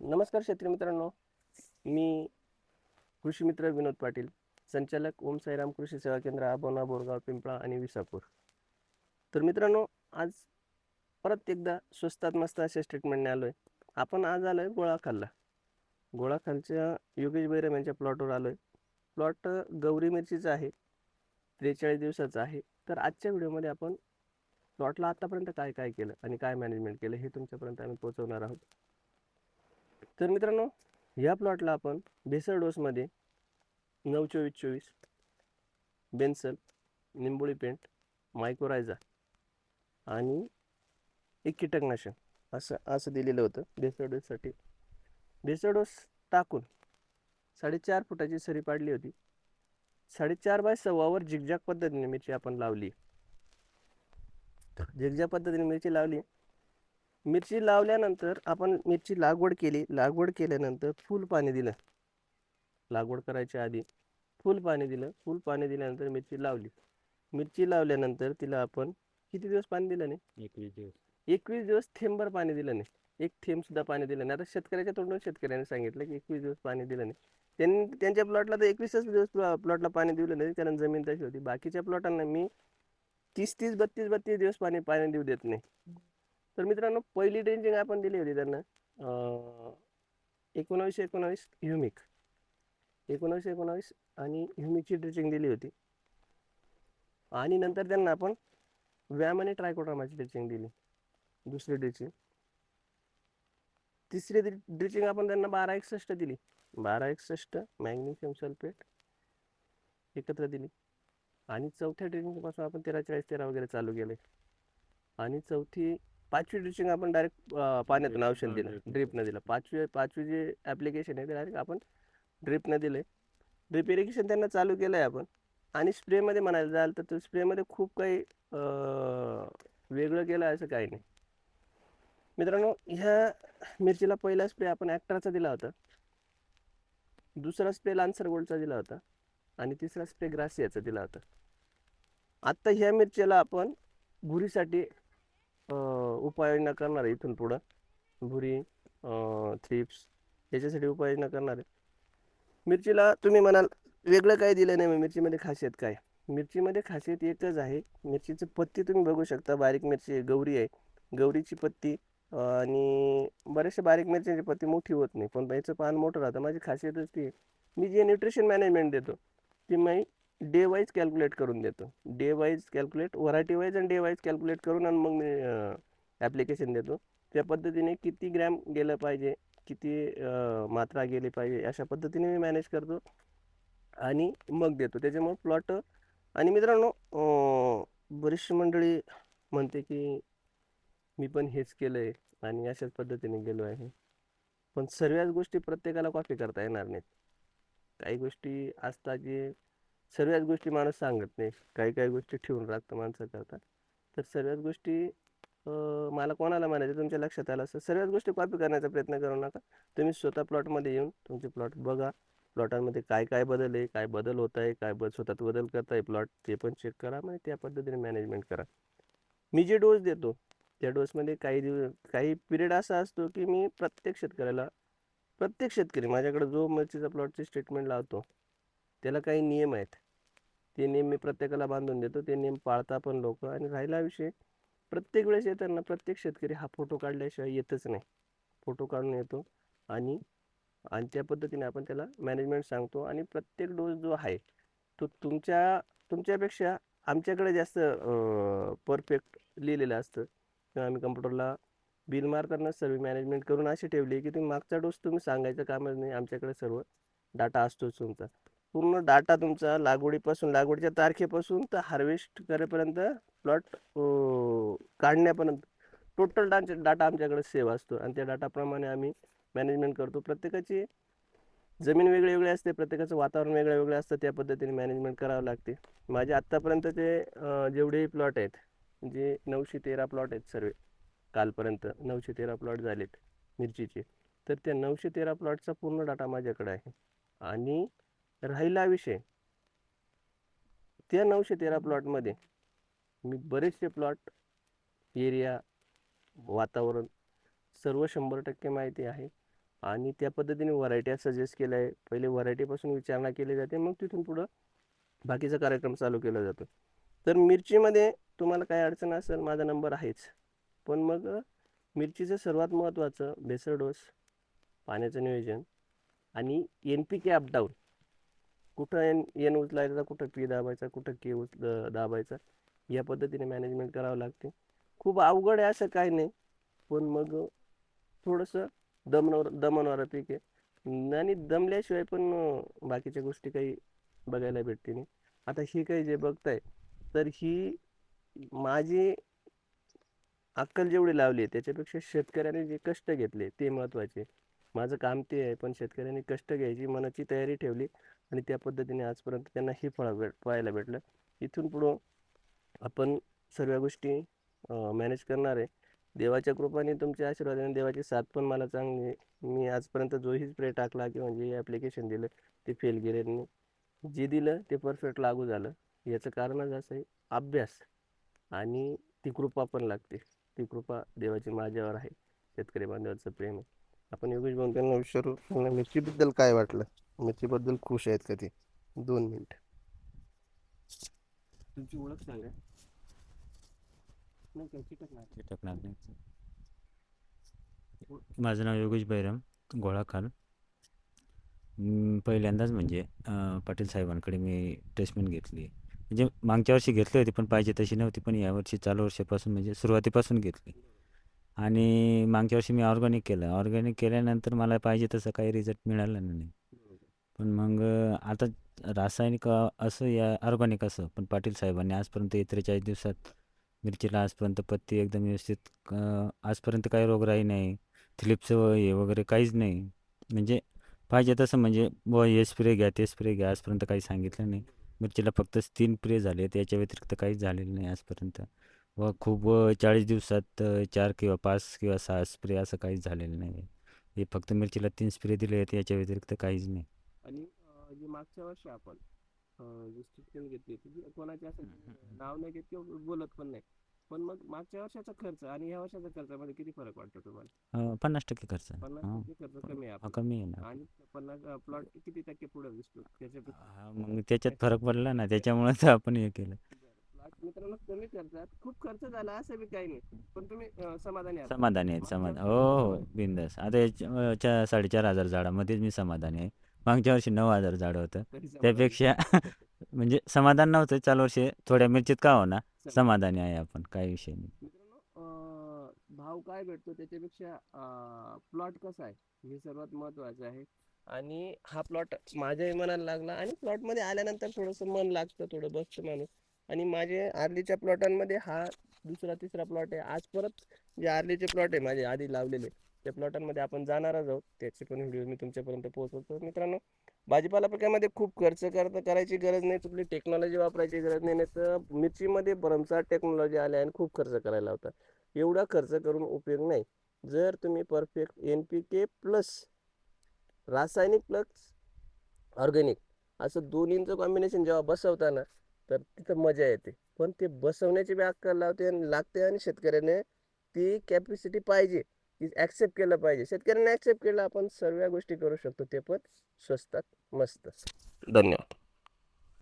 नमस्कार शेतकरी मित्रांनो मी कृषी मित्र विनोद पाटील संचालक ओम साईराम कृषी सेवा केंद्र आबोना बोरगाव पिंपळा आणि विसापूर. तर मित्रांनो आज परत एकदा स्वस्तात मस्त अशा स्टेटमेंटने आलो आहे आपण आज आलो आहे गोळाखालला. गोळाखालच्या योगेश बैरम यांच्या प्लॉटवर आलो आहे प्लॉट गौरी मिरचीचा आहे त्रेचाळीस दिवसाचा आहे. तर आजच्या व्हिडिओमध्ये आपण प्लॉटला आत्तापर्यंत काय काय केलं आणि काय मॅनेजमेंट केलं हे तुमच्यापर्यंत आम्ही पोहोचवणार आहोत. तर मित्रांनो या प्लॉटला आपण बेसर डोसमध्ये नऊ चोवीस चोवीस बेन्सल निंबोळी पेंट मायक्रोरायझा आणि एक कीटकनाशक असं असं दिलेलं होतं बेसर डोससाठी बेसर डोस टाकून साडेचार फुटाची सरी पाडली होती. साडेचार बाय सव्वावर झिगझॅग पद्धतीने मिरची आपण लावली. झिगझॅग पद्धतीने मिरची लावली. मिरची लावल्यानंतर आपण मिरची लागवड केली. लागवड केल्यानंतर फुल पाणी दिलं. लागवड करायच्या आधी फुल पाणी दिलं. फुल पाणी दिल्यानंतर मिरची लावली. मिरची लावल्यानंतर तिला आपण किती दिवस पाणी दिलं नाही? एकवीस दिवस. एकवीस दिवस थेंबभर पाणी दिलं नाही. एक थेंब सुद्धा पाणी दिलं नाही. आता शेतकऱ्याच्या तोंडून शेतकऱ्याने सांगितलं की एकवीस दिवस पाणी दिलं नाही. त्यांनी त्यांच्या प्लॉटला तर एकवीसच दिवस प्लॉटला पाणी दिलं नाही. कारण जमीन तशी होती. बाकीच्या प्लॉटांना मी तीस तीस बत्तीस बत्तीस दिवस पाणी पाणी देऊ देत नाही. तर मित्रांनो पहिली ड्रेंचिंग आपण दिली होती त्यांना. एकोणावीस एकोणावीस ह्युमिक एकोणावीस एकोणावीस आणि ह्युमिकची ड्रेचिंग दिली होती. आणि नंतर त्यांना आपण व्यायाम आणि ट्रायकोड्रामाची ड्रेचिंग दिली. दुसरी ड्रेचिंग तिसरी ड्रेचिंग आपण त्यांना बारा एकसष्ट दिली. बारा एकसष्ट मॅग्नेशियम सल्फेट एकत्र दिली. आणि चौथ्या ड्रेचिंगपासून आपण तेरा चाळीस तेरा वगैरे चालू केले. आणि चौथी पाचवी ड्रिचिंग आपण डायरेक्ट पाण्यातून औषध दिलं. ड्रिपनं दिलं. पाचवी पाचवी जे ॲप्लिकेशन आहे ते डायरेक्ट आपण ड्रिपनं दिलं ड्रिप इरिगेशन त्यांना चालू केलं आहे आपण. आणि स्प्रेमध्ये म्हणायला जाल तर तो स्प्रेमध्ये खूप काही वेगळं केलं आहे असं काही नाही. मित्रांनो ह्या मिरचीला पहिला स्प्रे आपण ॲक्ट्राचा दिला होता. दुसरा स्प्रे लान्सर गोल्डचा दिला होता. आणि तिसरा स्प्रे ग्रासियाचा दिला होता. आत्ता ह्या मिरचीला आपण भुरीसाठी उपाययोजना करणार आहे इथून पुढं. भुरी थ्रिप्स याच्यासाठी उपाययोजना करणार आहे. मिरचीला तुम्ही म्हणाल वेगळं काय दिलं नाही मग मिरचीमध्ये खासियत काय? मिरचीमध्ये खासियत एकच आहे. मिरचीची पत्ती तुम्ही बघू शकता. बारीक मिरची गौरी आहे. गौरीची पत्ती आणि बऱ्याचशा बारीक मिरच्यांची पत्ती मोठी होत नाही. पण याचं पान मोठं राहतं. माझी खासियतच ती आहे. मी जे न्यूट्रिशन मॅनेजमेंट देतो ती मी डे वाईज कॅल्क्युलेट करून देतो. Day wise calculate variety wise आणि डे वाईज कॅल्क्युलेट करून आणि मग मी ॲप्लिकेशन देतो. त्या पद्धतीने किती ग्रॅम गेलं पाहिजे किती मात्रा गेली पाहिजे अशा पद्धतीने मी मॅनेज करतो आणि मग देतो. त्याच्यामुळे प्लॉट आणि मित्रांनो बरीचशी मंडळी म्हणते की मी पण हेच केलं आहे आणि अशाच पद्धतीने गेलो आहे. पण सर्वच गोष्टी प्रत्येकाला कॉपी करता येणार नाहीत. काही गोष्टी असतात जे सर्वच गोष्टी माणूस सांगत नाही. काही काही गोष्टी ठेवून राखतं माणसं करता तर सर्वच गोष्टी अं, मला कोणाला म्हणायचं तुमच्या लक्षात आलं असं? सर्वच गोष्टी कॉपी करण्याचा प्रयत्न करू नका. तुम्ही स्वतः प्लॉटमध्ये येऊन तुमचे प्लॉट बघा. प्लॉटांमध्ये काय काय बदल आहे काय बदल होत आहे काय बदल स्वतःत बदल करताय प्लॉट ते पण चेक करा म्हणजे त्या पद्धतीने मॅनेजमेंट करा. मी जे डोस देतो त्या डोसमध्ये काही दिवस काही पिरियड असा असतो की मी प्रत्येक शेतकऱ्याला प्रत्येक शेतकरी माझ्याकडे जो मिरचीचा प्लॉटची स्टेटमेंट लावतो त्याला काही नियम आहेत. ते नियम मी प्रत्येकाला बांधून देतो. ते नियम पाळता पण लोक आणि राहिला विषय प्रत्येक वेळेस येताना प्रत्येक शेतकरी हा फोटो काढल्याशिवाय येतच नाही. फोटो काढून येतो आणि आणि त्या पद्धतीने आपण त्याला मॅनेजमेंट सांगतो आणि प्रत्येक डोस जो आहे तो तुमच्या तुमच्यापेक्षा आमच्याकडे जास्त परफेक्ट लिहिलेलं असतं. किंवा आम्ही कम्प्युटरला बिल मारताना सर्व मॅनेजमेंट करून अशी ठेवली की तुम्ही मागचा डोस तुम्ही सांगायचं कामच नाही. आमच्याकडे सर्व डाटा असतोच तुमचा. पूर्ण डाटा तुमचा लागवडीपासून लागवडीच्या तारखेपासून तर हार्वेस्ट करेपर्यंत प्लॉट काढण्यापर्यंत टोटल डाटा डाटा आमच्याकडे सेव्ह असतो. आणि त्या डाटाप्रमाणे आम्ही मॅनेजमेंट करतो. प्रत्येकाची जमीन वेगळी वेगळी असते प्रत्येकाचं वातावरण वेगळं वेगळं असतं त्या पद्धतीने मॅनेजमेंट करावं लागते. माझे आत्तापर्यंत ते जेवढेही प्लॉट आहेत जे नऊशे तेरा प्लॉट आहेत सर्व कालपर्यंत नऊशे तेरा प्लॉट झालेत मिरचीचे तर त्या नऊशे तेरा प्लॉटचा पूर्ण डाटा माझ्याकडे आहे. आणि राहिला विषय. त्या नऊशे तेरा प्लॉटमध्ये मी बरेचसे प्लॉट एरिया वातावरण सर्व शंभर टक्के माहिती आहे. आणि त्या पद्धतीने व्हरायट्या सजेस्ट केल्या. आहे पहिले व्हरायटीपासून विचारणा केली जाते. मग तिथून पुढं बाकीचा कार्यक्रम चालू केला जातो. तर मिरचीमध्ये तुम्हाला काय अडचण असेल माझा नंबर आहेच. पण मग मिरचीचं सर्वात महत्त्वाचं बेसर डोस पाण्याचं नियोजन आणि N P K up down कुठं एन एन उचलायचा कुठं पी दाबायचा कुठं के उच दाबायचा या पद्धतीने मॅनेजमेंट करावं लागते. खूप अवघड आहे असं काही नाही पण मग थोडंसं दमनवर दमनवारं पीक आहे. आणि दमल्याशिवाय पण बाकीच्या गोष्टी काही बघायला भेटते नाही. आता ही काही जे बघताय तर ही माझी अक्कल जेवढी लावली आहे त्याच्यापेक्षा शेतकऱ्याने जे कष्ट घेतले ते महत्त्वाचे माझं काम ते आहे पण शेतकऱ्यांनी कष्ट घ्यायची मनाची तयारी ठेवली आणि त्या पद्धतीने आजपर्यंत त्यांना हे फळा भेट पाहायला भेटलं. इथून पुढं आपण सर्व गोष्टी मॅनेज करणार आहे. देवाच्या कृपाने तुमच्या आशीर्वादाने देवाची साथ पण मला चांगली मी आजपर्यंत जोही स्प्रे टाकला किंवा जे ॲप्लिकेशन दिलं ते फेल गेले जे दिलं ते परफेक्ट लागू झालं. याचं कारणच असं आहे अभ्यास. आणि ती कृपा पण लागते. ती कृपा देवाची माझ्यावर आहे. शेतकरी बांधवाचं प्रेम आहे. आपण योगेश भाऊ त्यांना विचारू त्यांना मिरचीबद्दल काय वाटलं? मिरचीबद्दल खुश आहेत का ते? दोन मिनिट. तुमची ओळख सांगा नाही काय माझं नाव योगेश बैरम गोळाखाल मी पहिल्यांदाच म्हणजे अं, पाटील साहेबांकडे मी ट्रीटमेंट घेतली. म्हणजे मागच्या वर्षी घेतली होती पण पाहिजे तशी नव्हती पण यावर्षी चालू वर्षापासून म्हणजे सुरुवातीपासून घेतली. आणि मागच्या वर्षी मी ऑर्गॅनिक केलं. ऑर्गॅनिक केल्यानंतर मला पाहिजे तसं काही रिझल्ट मिळाला नाही. पण मग आता रासायनिक असं या ऑर्गॅनिक असं पण पाटील साहेबांनी आजपर्यंत त्रेचाळीस दिवसात मिरचीला आजपर्यंत पत्ती एकदम व्यवस्थित आजपर्यंत काही रोगराई नाही. थिलिपचं हे वगैरे काहीच नाही. म्हणजे पाहिजे तसं म्हणजे व हे स्प्रे घ्या ते स्प्रे घ्या आजपर्यंत काही सांगितलं नाही. मिरचीला फक्त तीन स्प्रे झाले याच्या व्यतिरिक्त काहीच झालेलं नाही आजपर्यंत. व खूप चाळीस दिवसात चार किंवा पाच किंवा सहा स्प्रे असं काहीच झालेलं नाही हे फक्त मिरचीला तीन स्प्रे दिले आहेत याच्या व्यतिरिक्त काहीच नाही. आणि जे मागच्या वर्षी आपण जी ट्रीटमेंट घेतली ती कोणाची असं नाव नाही घेत किंवा बोलत पण नाही. पण मग मागच्या वर्षाचा खर्च आणि ह्या वर्षाच्या खर्चामध्ये किती फरक वाटतो तुम्हाला? पन्नास टक्के खर्च. पन्नास हां. टक्के खर्च कमी आहे हा. कमी आहे ना. आणि पन्नास प्लॉट किती टक्के पुढे दिसतो त्याच्यापेक्षा? हा, मग त्याच्यात फरक पडला ना त्याच्यामुळे तर आपण हे केलं. मित्रांनो कमी खर्चात खूप खर्च झाला असं बी काही नाही. पण तुम्ही समाधानी समाधानी आहेत समाधान. हो हो बिंदास. आता याच्या साडेचार हजार झाडामध्येच मी समाधानी आहे. मागच्या वर्षी नऊ हजार झाड होतं. तरी समाधानी. त्यापेक्षा म्हणजे समाधान नव्हतं. चालू वर्षी थोड्या मिरचीत का होणार समाधानी. आहे आपण. काही विषय नाही. मित्रांनो अं, भाव काय भेटतो त्याच्यापेक्षा प्लॉट कसा आहे? हे सर्वात महत्वाचं आहे. आणि हा प्लॉट माझ्याही मनाला लागला आणि प्लॉटमध्ये आल्यानंतर थोडंसं मन लागतं थोडं बसतं माणूस. आणि माझे आर्लीच्या प्लॉटांमध्ये हा दुसरा तिसरा प्लॉट आहे. आज परत जे आर्लीचे प्लॉट आहे माझे आधी लावलेले. त्या प्लॉटांमध्ये आपण जाणारच आहोत. त्याचे पण व्हिडिओ मी तुमच्यापर्यंत पोहोचवतो. मित्रांनो भाजीपाला पिकामध्ये खूप खर्च करता करायची गरज नाही. कुठली टेक्नॉलॉजी वापरायची गरज नाही. नाही तर मिरचीमध्ये भरमसाठ टेक्नॉलॉजी आल्या आणि खूप खर्च करायला होता एवढा खर्च करून उपयोग नाही. जर तुम्ही perfect N P K plus रासायनिक प्लस ऑर्गॅनिक असं दोन्हींचं कॉम्बिनेशन जेव्हा बसवता ना तर तिथं मजा येते. पण ते बसवण्याची बी अक्कल लावते आणि लागते आणि शेतकऱ्याने ती कॅपॅसिटी पाहिजे. की ॲक्सेप्ट केलं पाहिजे. शेतकऱ्यांनी ॲक्सेप्ट केलं आपण सर्व गोष्टी करू शकतो. ते पण स्वस्तात मस्त. धन्यवाद.